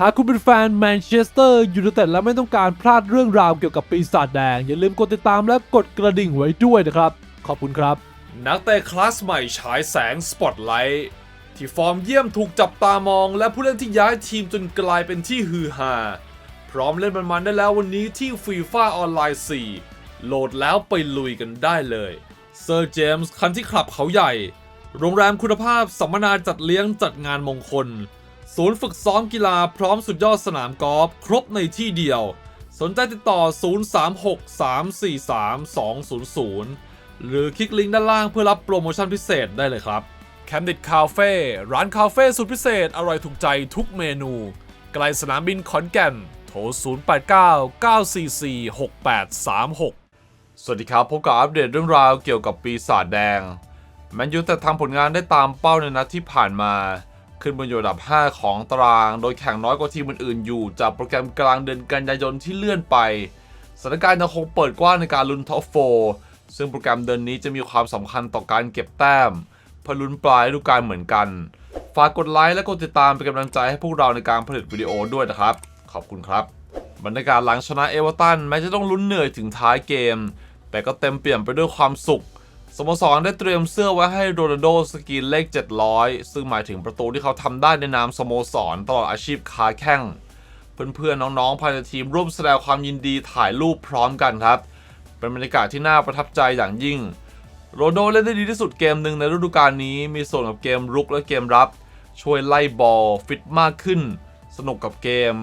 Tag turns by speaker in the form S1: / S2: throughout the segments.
S1: หากคุณเป็นแฟนแมนเชสเตอร์ยูไนเต็ดและไม่ต้องการพลาดเรื่องราวเกี่ยวกับปีศาจแดง อย่าลืมกดติดตามและกดกระดิ่งไว้ด้วยนะครับ ขอบคุณครับ
S2: นักเตะคลาสใหม่ฉายแสงสปอตไลท์ที่ฟอร์มเยี่ยมถูกจับตามอง และผู้เล่นที่ย้ายทีมจนกลายเป็นที่ฮือฮาพร้อมเล่นมันๆได้แล้ววันนี้ที่ฟีฟ่าออนไลน์ 4 โหลดแล้วไปลุยกันได้เลยเซอร์เจมส์คันที่คลับเขาใหญ่ โรงแรมคุณภาพสัมมนาจัดเลี้ยงจัดงานมงคล ศูนย์ฝึกซ้อมกีฬาพร้อมสุดยอดสนามกอล์ฟครบในที่เดียว สนใจติดต่อ 0363432200 หรือคลิกลิงก์ด้านล่างเพื่อรับโปรโมชั่นพิเศษได้เลยครับ c a m d i d Cafe ร้านคาเฟ่สุดพิเศษ อร่อยถูกใจทุกเมนูไกลสนามบินขอนแก่นโทร 0899446836 สวัสดีครับพบกับอัปเดตเรื่องราวเกี่ยวกับปีศาจแดง แมนยูแต่ทำผลงานได้ตามเป้าในนัดที่ผ่านมา ขึ้นบนอยู่อันดับ 5 ของตาราง โดยแข่งน้อยกว่าทีมอื่นๆอยู่ จากโปรแกรมกลางเดือนกันยายนที่เลื่อนไปสถานการณ์ยังคงเปิดกว้างในการลุ้นท็อปโฟซึ่งโปรแกรมเดือนนี้จะมีความสำคัญต่อการเก็บแต้มเพื่อลุ้นปลายฤดูกาลเหมือนกัน ฝากกดไลค์และกดติดตามเป็นกำลังใจให้พวกเราในการผลิตวิดีโอด้วยนะครับ ขอบคุณครับบรรยากาศหลังชนะเอเวอร์ตันแม้จะต้องลุ้นเหนื่อยถึงท้ายเกม แต่ก็เต็มเปี่ยมไปด้วยความสุข สโมสรได้เตรียมเสื้อไว้ให้โรนัลโดสกรีนเลข 700 ซึ่งหมายถึงประตูที่เขาทำได้ในนามสโมสรตลอดอาชีพค้าแข้ง เพื่อนๆน้องๆภายในทีมร่วมแสดงความยินดีถ่ายรูปพร้อมกันครับ เป็นบรรยากาศที่น่าประทับใจอย่างยิ่ง โรนัลโดเล่นได้ดีที่สุดเกมหนึ่งในฤดูกาลนี้ มีส่วนกับเกมรุกและเกมรับ ช่วยไล่บอลฟิตมากขึ้น สนุกกับเกม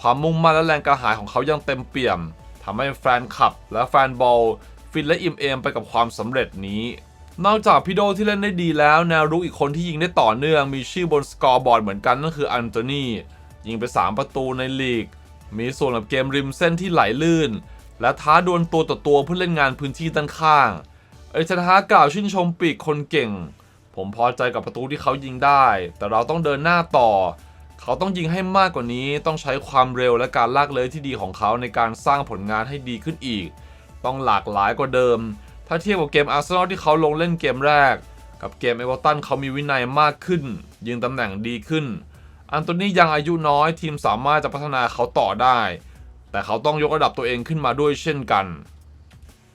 S2: ความมุ่งมั่นและแรงกระหายของเขายังเต็มเปี่ยมทำให้แฟนคลับและแฟนบอล ฟินและอิ่มเอมไปกับความสำเร็จนี้นอกจากพี่โดที่เล่นได้ดีแล้วแนวรุกอีกคนที่ยิงได้ต่อเนื่องมีชื่อบนสกอร์บอร์ดเหมือนกันนั่นคืออันโตนียิงไป 3 ประตูในลีก มีส่วนกับเกมริมเส้นที่ไหลลื่น และท้าดวลตัวต่อตัวเพื่อเล่นงานพื้นที่ด้านข้าง เอริกเทนฮากกล่าวชื่นชมปีกคนเก่ง ผมพอใจกับประตูที่เขายิงได้ แต่เราต้องเดินหน้าต่อ เขาต้องยิงให้มากกว่านี้ต้องใช้ความเร็วและการลากเลยที่ดีของเขาในการสร้างผลงานให้ดีขึ้นอีก ต้องหลากหลายกว่าเดิม ถ้าเทียบกับเกมอาร์เซนอลที่เขาลงเล่นเกมแรก กับเกมเอเวอร์ตันเขามีวินัยมากขึ้นยิงตำแหน่งดีขึ้น อันโตนี่ยังอายุน้อยทีมสามารถจะพัฒนาเขาต่อได้ แต่เขาต้องยกระดับตัวเองขึ้นมาด้วยเช่นกัน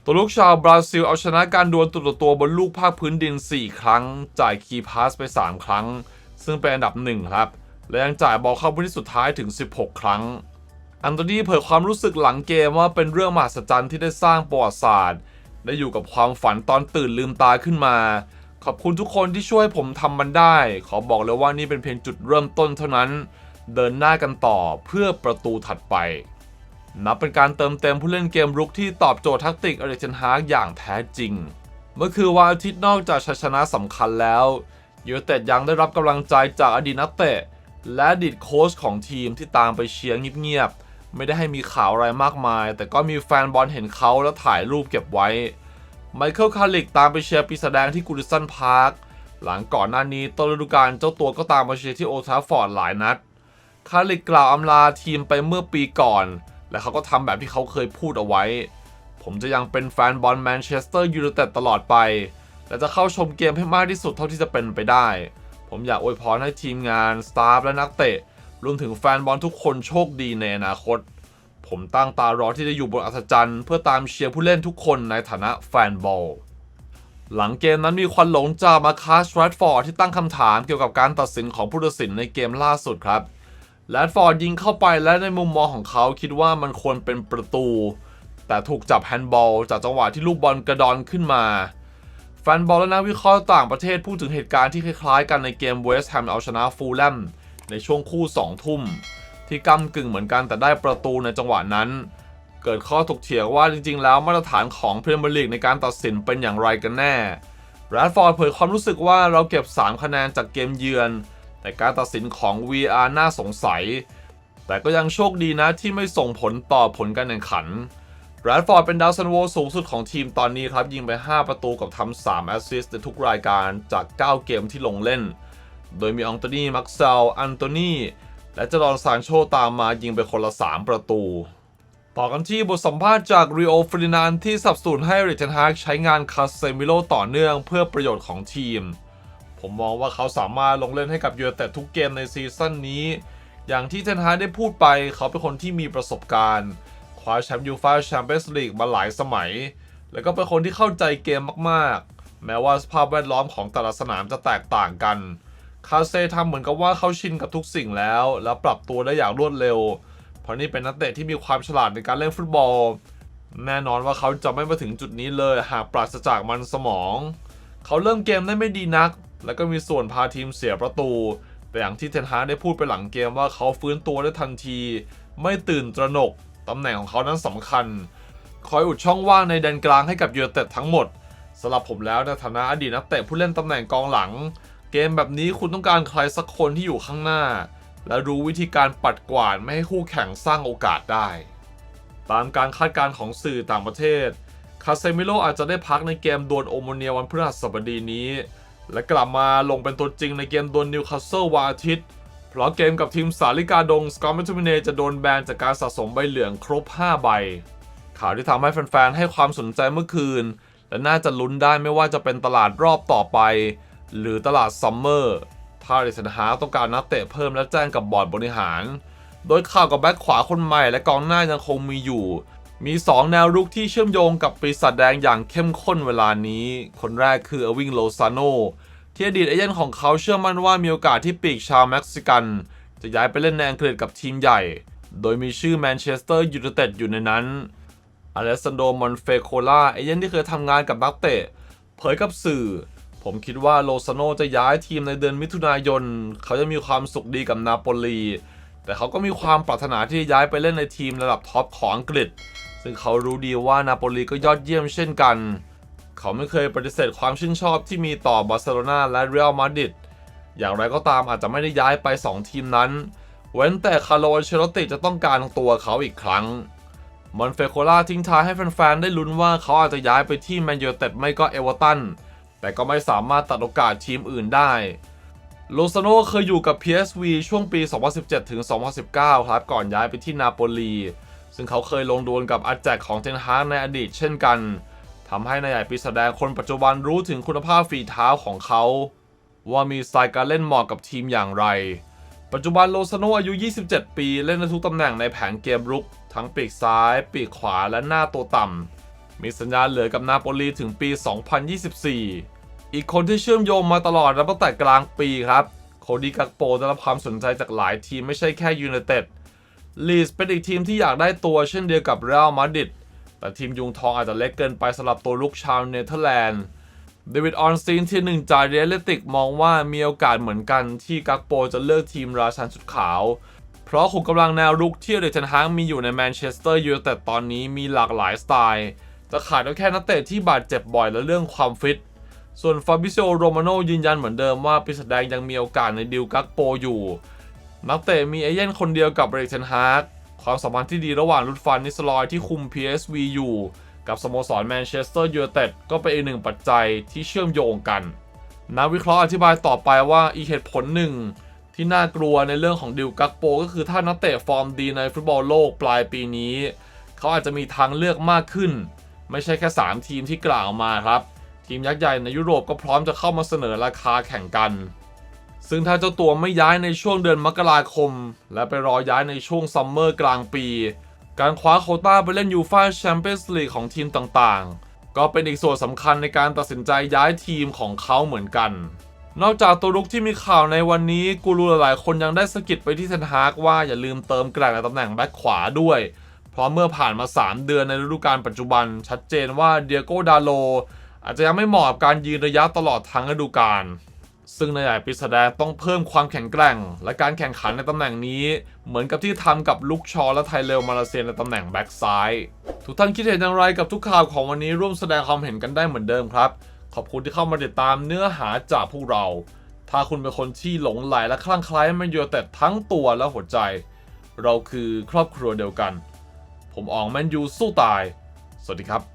S2: ตัวลูกชาวบราซิลเอาชนะการดวลตัวต่อตัวบนลูกภาคพื้นดิน 4 ครั้ง จ่ายคีย์พาสไป 3 ครั้ง ซึ่งเป็นอันดับหนึ่งครับและยังจ่ายบอลเข้าพื้นที่สุดท้ายถึง 16 ครั้ง อันโตนีเผยความรู้สึกหลังเกมว่าเป็นเรื่องมหัศจรรย์ที่ได้สร้างประวัติศาสตร์ ได้อยู่กับความฝันตอนตื่นลืมตาขึ้นมา ขอบคุณทุกคนที่ช่วยผมทำมันได้ ขอบอกเลยว่านี่เป็นเพียงจุดเริ่มต้นเท่านั้น เดินหน้ากันต่อเพื่อประตูถัดไป นับเป็นการเติมเต็มผู้เล่นเกมรุกที่ตอบโจทย์ทักติกอเรเจนฮากอย่างแท้จริง เมื่อคือวันอาทิตย์นอกจากชัยชนะสำคัญแล้วยูเต็ดยังได้รับกำลังใจจากอดีตนักเตะและอดีตโค้ชของทีมที่ตามไปเชียร์เงียบๆ ไม่ได้ให้มีข่าวอะไรมากมาย แต่ก็มีแฟนบอลเห็นเขาแล้วถ่ายรูปเก็บไว้ ไมเคิลคาริกตามไปเชียร์ปีศาจแดงที่กูริสันพาร์ค หลังก่อนหน้านี้ต้นฤดูกาลเจ้าตัวก็ตามมาเชียร์ที่โอทาฟฟอร์ดหลายนัด คาริกกล่าวอำลาทีมไปเมื่อปีก่อน และเขาก็ทำแบบที่เขาเคยพูดเอาไว้ ผมจะยังเป็นแฟนบอลแมนเชสเตอร์ยูไนเต็ดตลอดไป และจะเข้าชมเกมให้มากที่สุดเท่าที่จะเป็นไปได้ ผมอยากอวยพรให้ทีมงานสตาฟและนักเตะ รวมถึงแฟนบอลทุกคนโชคดีในอนาคต ผมตั้งตารอที่จะอยู่บนอัศจรรย์เพื่อตามเชียร์ผู้เล่นทุกคนในฐานะแฟนบอลหลังเกมนั้นมีควันหลงจากมาคาสแรดฟอร์ดที่ตั้งคำถามเกี่ยวกับการตัดสินของผู้ตัดสินในเกมล่าสุดครับแรดฟอร์ดยิงเข้าไปและในมุมมองของเขาคิดว่ามันควรเป็นประตู แต่ถูกจับแฮนด์บอลจากจังหวะที่ลูกบอลกระดอนขึ้นมา แฟนบอลและนักวิเคราะห์ต่างประเทศพูดถึงเหตุการณ์ที่คล้ายๆ กันในเกมเวสต์แฮมเอาชนะฟูลแลม ในช่วงคู่ 2 ทุ่ม ที่ก้ากึ่งเหมือนกันแต่ได้ประตูในจังหวะนั้น เกิดข้อถกเถียงว่าจริง ๆ แล้วมาตรฐานของพรีเมียร์ลีกในการตัดสินเป็นอย่างไรกันแน่แรดฟอร์ดเผยความรู้สึกว่าเราเก็บ 3 คะแนนจากเกมเยือน แต่การตัดสินของ VR น่าสงสัย แต่ก็ยังโชคดีนะที่ไม่ส่งผลต่อผลการแข่งขันแรดฟอร์ดเป็นดาวซันโวสูงสุดของทีมตอนนี้ครับ ยิงไป 5 ประตูกับทำ3แอสซิสต์ในทุกรายการจาก 9 เกมที่ลงเล่น โดยมีอังโตนีมักเซล อันโตนีและจดอนซานโชตามมายิงไปคนละ 3 ประตู ต่อกันที่บทสัมภาษณ์จากริโอฟรินานที่สับสนให้ริเทนฮากใช้งานคาเซมิโลต่อเนื่องเพื่อประโยชน์ของทีม ผมมองว่าเขาสามารถลงเล่นให้กับยูไนเต็ดทุกเกมในซีซั่นนี้ อย่างที่เทนฮากได้พูดไปเขาเป็นคนที่มีประสบการณ์คว้าแชมป์ยูฟ่าแชมเปี้ยนส์ลีกมาหลายสมัย แล้วก็เป็นคนที่เข้าใจเกมมากๆ แม้ว่าสภาพแวดล้อมของแต่ละสนามจะแตกต่างกัน คาเซทำเหมือนกับว่าเขาชินกับทุกสิ่งแล้ว แล้วปรับตัวได้อย่างรวดเร็ว เพราะนี่เป็นนักเตะที่มีความฉลาดในการเล่นฟุตบอล แน่นอนว่าเขาจะไม่มาถึงจุดนี้เลยหากปราศจากมันสมอง เขาเริ่มเกมได้ไม่ดีนัก แล้วก็มีส่วนพาทีมเสียประตู แต่อย่างที่เทนฮากได้พูดไปหลังเกมว่าเขาฟื้นตัวได้ทันที ไม่ตื่นตระหนกตำแหน่งของเขานั้นสำคัญ คอยอุดช่องว่างในแดนกลางให้กับยูเต็ดทั้งหมดสำหรับผมแล้วในฐานะอดีตนักเตะผู้เล่นตำแหน่งกองหลัง เกมแบบนี้คุณต้องการใครสักคนที่อยู่ข้างหน้า และรู้วิธีการปัดกวาดไม่ให้คู่แข่งสร้างโอกาสได้ ตามการคาดการณ์ของสื่อต่างประเทศ คาเซมิโลอาจจะได้พักในเกมดวลโอมเนียวันพฤหัสบดีนี้ และกลับมาลงเป็นตัวจริงในเกมดวลนิวคาสเซิลวันอาทิตย์เพราะเกมกับทีมสาลิกาดงสกอตแมทูมิเนจะโดนแบนจากการสะสมใบเหลืองครบ 5 ใบ ข่าวที่ทำให้แฟนๆให้ความสนใจเมื่อคืน และน่าจะลุ้นได้ไม่ว่าจะเป็นตลาดรอบต่อไป หรือตลาดซัมเมอร์ถ้าเดชนฮาต้องการนักเตะเพิ่มและแจ้งกับบอร์ดบริหาร โดยข่าวกับแบ็คขวาคนใหม่และกองหน้ายังคงมีอยู่ มี 2 แนวรุกที่เชื่อมโยงกับปีศาจแดงอย่างเข้มข้นเวลานี้ คนแรกคืออวิงโลซาโนที่อดีตเอเย่นของเขาเชื่อมั่นว่ามีโอกาสที่ปีกชาวเม็กซิกัน จะย้ายไปเล่นในอังกฤษกับทีมใหญ่ โดยมีชื่อแมนเชสเตอร์ยูไนเต็ดอยู่ในนั้นอเลสซานโดมอนเฟโคลาเอเย่นที่เคยทำงานกับนักเตะเผยกับสื่อ ผมคิดว่าโลซาโนจะย้ายทีมในเดือนมิถุนายน เขาจะมีความสุขดีกับนาโปลี แต่เขาก็มีความปรารถนาที่จะย้ายไปเล่นในทีมระดับท็อปของอังกฤษ ซึ่งเขารู้ดีว่านาโปลีก็ยอดเยี่ยมเช่นกัน เขาไม่เคยปฏิเสธความชื่นชอบที่มีต่อบาร์เซโลนาและเรอัลมาดริด อย่างไรก็ตามอาจจะไม่ได้ย้ายไป 2 ทีมนั้น เว้นแต่คาร์โลเชโรติจะต้องการตัวเขาอีกครั้งมอนเฟโคล่าทิ้งท้ายให้แฟนๆได้ลุ้นว่าเขาอาจจะย้ายไปที่แมนยูเต็ดไม่ก็เอเวอร์ตัน แต่ก็ไม่สามารถตัดโอกาสทีมอื่นได้โลซาโนเคยอยู่กับ PSV ช่วงปี 2017 ถึง 2019 ครับ ก่อนย้ายไปที่นาโปลี ซึ่งเขาเคยลงดวลกับอาแจกของเทนฮากในอดีตเช่นกัน ทำให้นายใหญ่ปีศาจแดงคนปัจจุบันรู้ถึงคุณภาพฝีเท้าของเขา ว่ามีสไตล์การเล่นเหมาะกับทีมอย่างไร ปัจจุบันโลซาโนอายุ 27 ปี เล่นในทุกตำแหน่งในแผนเกมรุก ทั้งปีกซ้าย ปีกขวาและหน้าตัวต่ำ มีสัญญาเหลือกับนาโปลีถึงปี 2024 อีกคนที่เชื่อมโยงมาตลอดนับตั้งแต่กลางปีครับ โคดีกักโปได้รับความสนใจจากหลายทีมไม่ใช่แค่ยูไนเต็ดลีสเป็นอีกทีมที่อยากได้ตัวเช่นเดียวกับเรอัลมาดริดแต่ทีมยุงทองอาจจะเล็กเกินไปสำหรับตัวลุกชาวเนเธอร์แลนด์เดวิดออนสตีนที่หนึ่งจากเรียลเลติกมองว่ามีโอกาสเหมือนกันที่กักโปจะเลือกทีมราชันชุดขาว เพราะขุมกำลังแนวรุกที่เดชนฮางมีอยู่ในแมนเชสเตอร์ยูไนเต็ดตอนนี้มีหลากหลายสไตล์ จะขาดก็แค่นักเตะที่บาดเจ็บบ่อยและเรื่องความฟิต ส่วนฟาบิซิโอโรมาโนยืนยันเหมือนเดิมว่าปีศาจแดงยังมีโอกาสในดิวกักโปอยู่ นักเตะมีเอเย่นคนเดียวกับเบรกเทนฮาร์กความสัมพันธ์ที่ดีระหว่างลุดฟันนิสลอยที่คุม PSV อยู่ กับสโมสรแมนเชสเตอร์ยูไนเต็ดก็เป็นอีกหนึ่งปัจจัยที่เชื่อมโยงกัน นักวิเคราะห์อธิบายต่อไปว่าอีกเหตุผลหนึ่ง ที่น่ากลัวในเรื่องของดิวกักโปก็คือถ้านักเตะฟอร์มดีในฟุตบอลโลกปลายปีนี้ เขาอาจจะมีทางเลือกมากขึ้น ไม่ใช่แค่ 3 ทีมที่กล่าวมาครับ ทีมยักษ์ใหญ่ในยุโรปก็พร้อมจะเข้ามาเสนอราคาแข่งกัน ซึ่งถ้าเจ้าตัวไม่ย้ายในช่วงเดือนมกราคม และไปรอย้ายในช่วงซัมเมอร์กลางปี การคว้าโคต้าไปเล่นยูฟ่าแชมเปี้ยนส์ลีกของทีมต่างๆ ก็เป็นอีกส่วนสำคัญในการตัดสินใจย้ายทีมของเขาเหมือนกัน นอกจากตัวรุกที่มีข่าวในวันนี้กูรูหลายๆคนยังได้สะกิดไปที่เทนฮากว่าอย่าลืมเติมแกร่งในตำแหน่งแบ็คขวาด้วยเพราะเมื่อผ่านมา 3 เดือนในฤดูกาลปัจจุบัน ชัดเจนว่าเดียโกดาโล อาจจะยังไม่เหมาะกับการยืนระยะตลอดทั้งฤดูกาลซึ่งนายใหญ่ปีศาจแดงต้องเพิ่มความแข็งแกร่ง และการแข่งขันในตำแหน่งนี้ เหมือนกับที่ทำกับลุกชอและไทเลลมาเลเซียในตำแหน่งแบ็กซ้าย ทุกท่านคิดเห็นอย่างไรกับทุกข่าวของวันนี้ร่วมแสดงความเห็นกันได้เหมือนเดิมครับ ขอบคุณที่เข้ามาติดตามเนื้อหาจากพวกเรา ถ้าคุณเป็นคนที่หลงไหลและคลั่งไคล้แมนยูไนเต็ดทั้งตัวและหัวใจ เราคือครอบครัวเดียวกัน ผมอองแมนยูสู้ตาย สวัสดีครับ